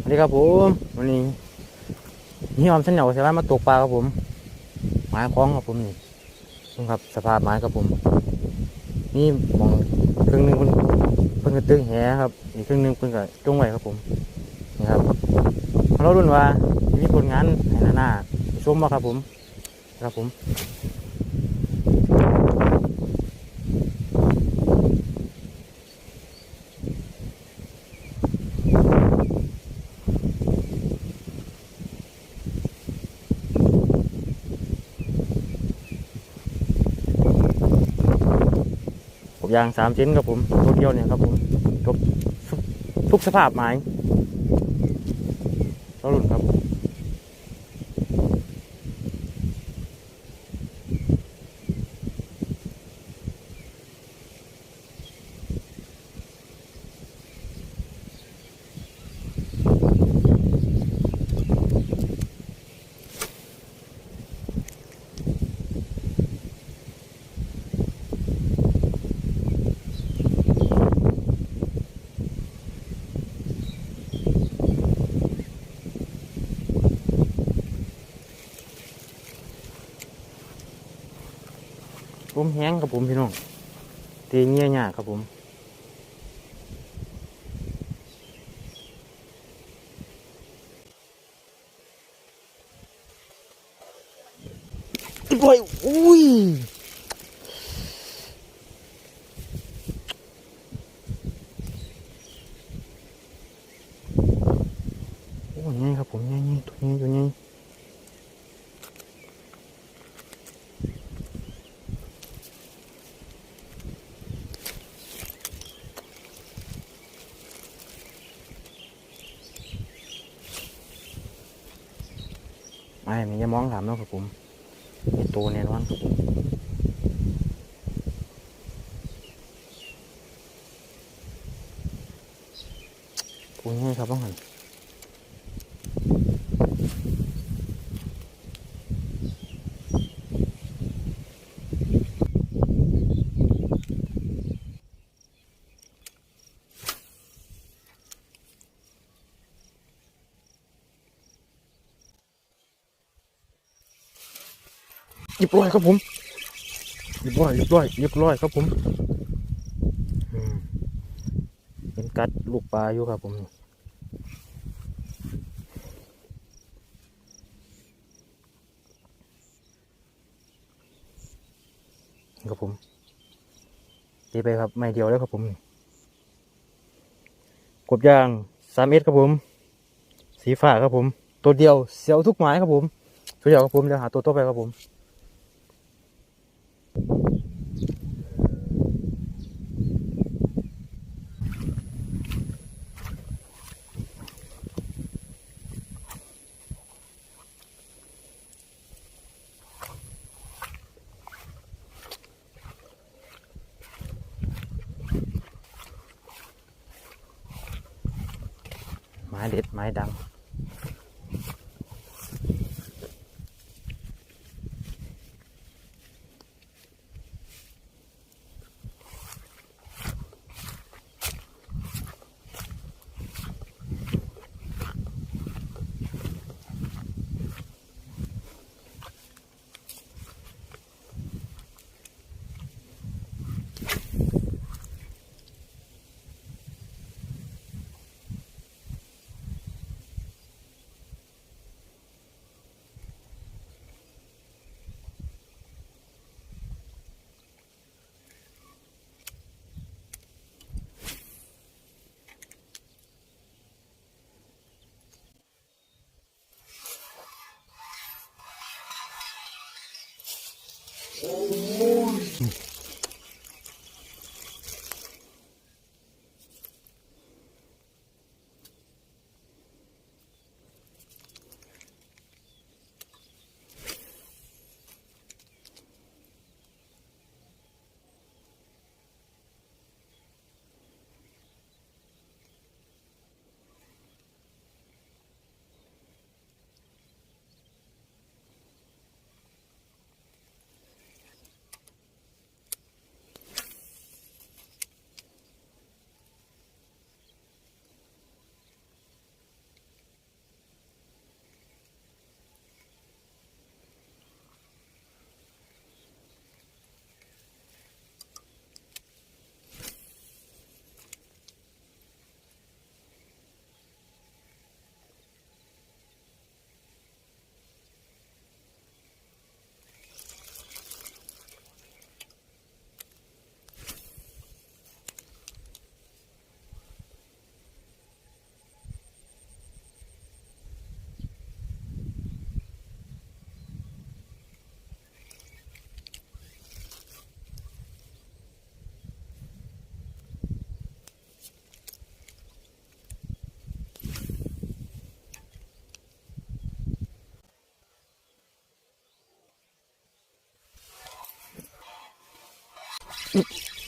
สวัสดีครับผมวันนี้นี่ออมเส้นเหนียวใช่ไหมมาตกปลาครับผมหมายคล้องครับผมนี่นี่ครับสภาพไม้ครับผม นี่มองครึ่งหนึงเพิ่นเพิ่นก็ตึงแหครับ อีกครึ่งหนึงเพิ่นก็จงไว้ครับผม นี่ครับเรารุ่นว่ามีผลงานให้หน้าๆไปชมมาครับผม ครับผม ยางสามชิ้นครับผมตัวเดียวเนี่ยครับผมทุกทุกสภาพไม้เร ผมแห้งครับผมพี่น้องตีเงี้ยยากครับผมอีกเลยอุ้ยโอ้ยไงครับผมไงไงตัวนี้ตัวนี้ ไม่มีจะมองถามเนาะ ครับผมตัวแน่นอนครับผมตัวนี้ครับบ้างหันเรี ยบร้อยครับผมเรียบร้อยเรียบร้อยเรียบร้อยครับผมเป็นกัดลูกปลาอยู่ครับผมครับผมตีไปครับไม่เดียวแล้วครับผมกบยางสามเอสครับผม สีฟ้าครับผม ตัวเดียวเสียวทุกไม้ครับผมตัวเดียวครับผมเดี๋ยวหาตัวต่อไปครับผม ไม้เด็ด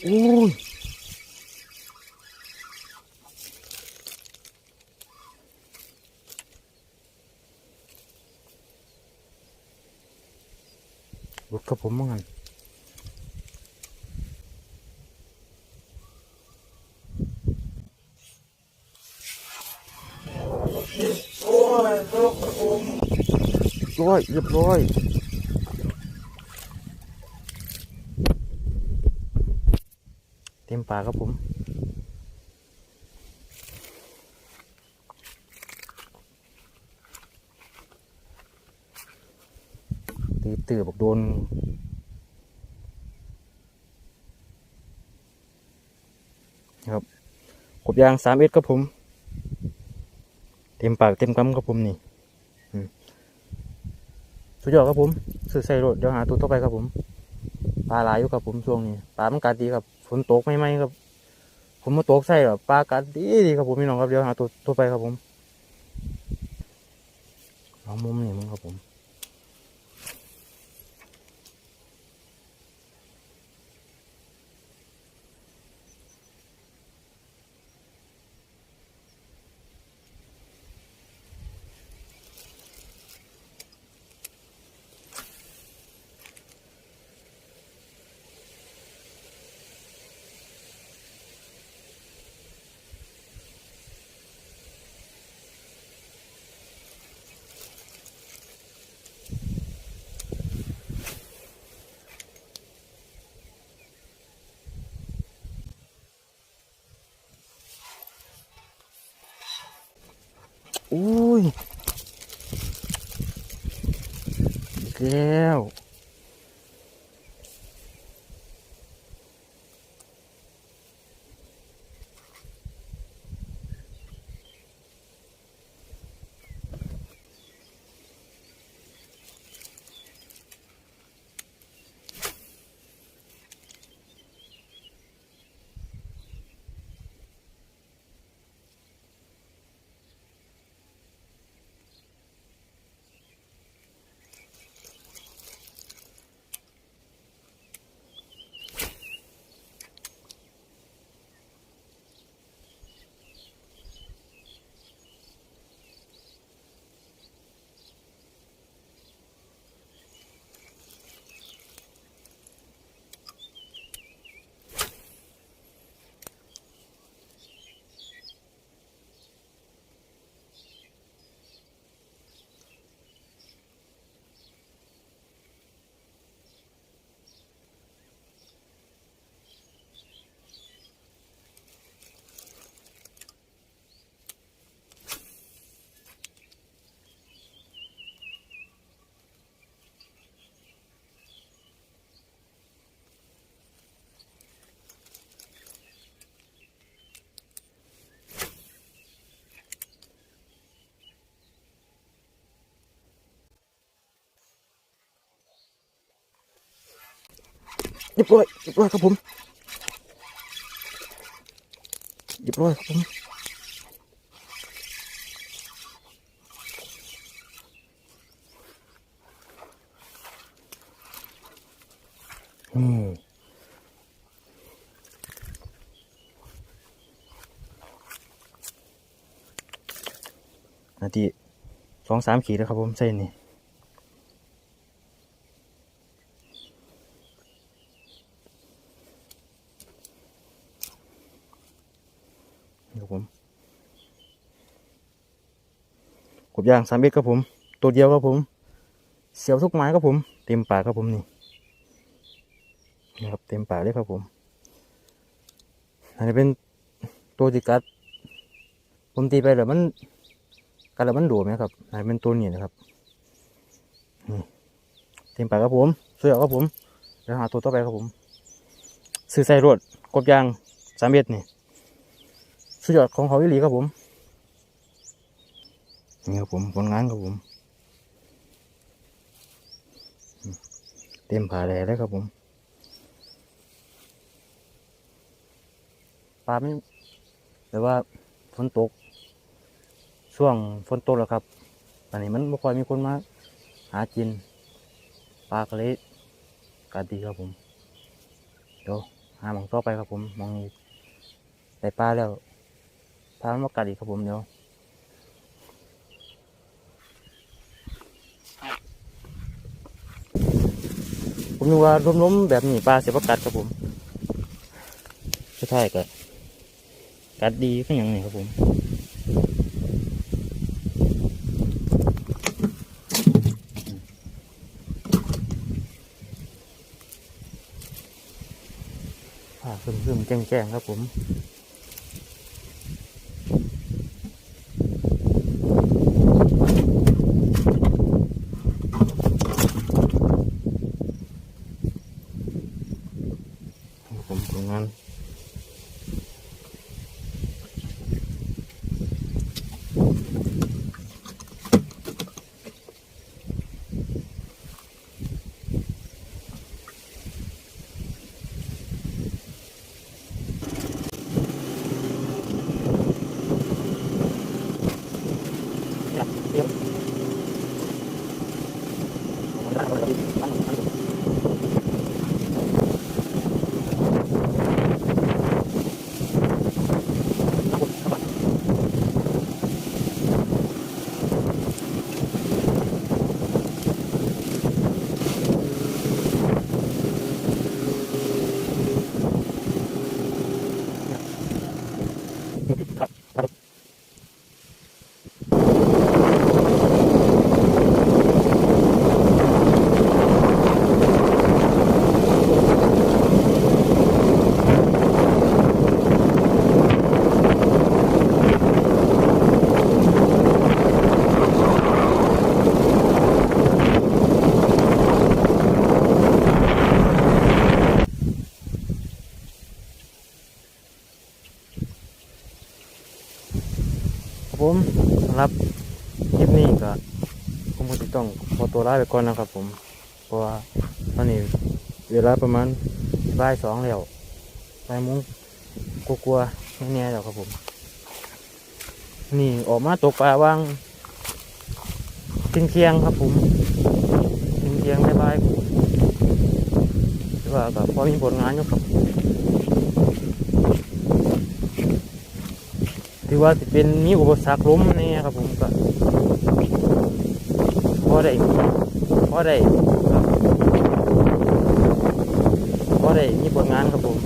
โอ้ยหลุดกับผมมั้งกันร้อยเรียบร้อย เต็มปาครับผมตีตื่อบอกโดนครับกบยางสามเอ็ดครับผม เต็มปากเต็มคำครับผมนี่สุดยอดครับผม สื่อใส่รถเดี๋ยวหาตัวต่อไปครับผม ปลาหลายอยู่ครับผมช่วงนี้ปลามันกัดดีครับฝนตกไม่ไหมครับ ผมมาตกใส่หรอปลากัดดีดีครับผมพี่น้องครับเดี๋ยวหาตัวตัวไปครับผมลองมุมนี่มึงครับผม อุ้ย แก้ว เรียบร้อยเรียบร้อยครับผมเรียบร้อยครับผมอืมนาทีสองสามขีดแล้วครับผมเส้นนี่ ครับผมกบยางสามเอ็ดครับผม ตัวเดียวครับผม เสียวทุกไม้ครับผม เต็มป่าครับผมนี่นี่ครับเต็มป่าเลยครับผม อันนี้เป็นตัวที่กัด ผมตีไปแล้วมันกัดแล้วมันโดดไหมครับ อันนี้เป็นตัวนี้นะครับนี่เต็มป่าครับผม เสื้อครับผมเดี๋ยวหาตัวต่อไปครับผม ซื้อใส่รวดกบยางสามเอ็ดนี่ สุดยอดของเขาอีหลีครับผม นี่ครับผมผลงานครับผมอืมเต็มผาแหล่เลยครับผมปลาไม่แต่ว่าฝนตก ช่วงฝนตกแล้วครับตอนนี้มันไม่ค่อยมีคนมาหากินปลาก็เลยกาดีครับผม เดี๋ยวหาหมองต่อไปครับผมหมองได้ปลาแล้ว ปลามันมากัดอีกครับผมเดี๋ยวผมนึกว่าล้มๆแบบนี้ปลาเสียประกัดครับผมสุดท้ายก็กัดดีก็อย่างนี้ครับผมอ่าซึมซึมๆแจ้งแจ้งๆครับผม ก็จะต้องขอตัวลาไปก่อนนะครับผมเพราะว่าตอนนี้เวลาประมาณบ่ายสองแล้วบ่ายโมงกลัวๆแน่ๆแล้วครับผม นี่ออกมาตกปลาว่างเที่ยงเที่ยงครับผมเที่ยงเที่ยงบ่ายๆแต่ว่าก็พอมีผลงานอยู่ครับถือว่าสิเป็นมีอุปสรรคล้มนี่ครับผมก็ พอได้พอได้ครับพอได้มีผลงานครับผม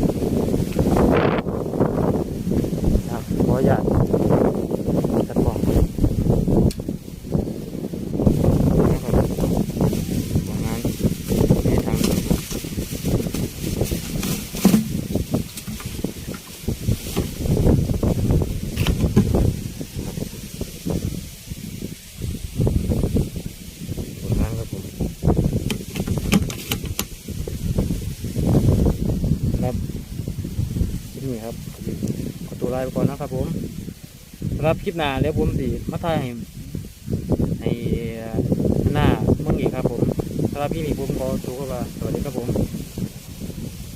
ครับขออนุญาตตัดกล้องผลงานในทางผลงานครับผมครับคลิปนี้ครับขอตัวลาไปก่อนนะครับผมสำหรับคลิปหน้าเรียวผมสิมาถ่ายให้ให้หน้าเมื่อกี้ครับผมสำหรับพี่นี่ผมขอตัวว่าสวัสดีครับผม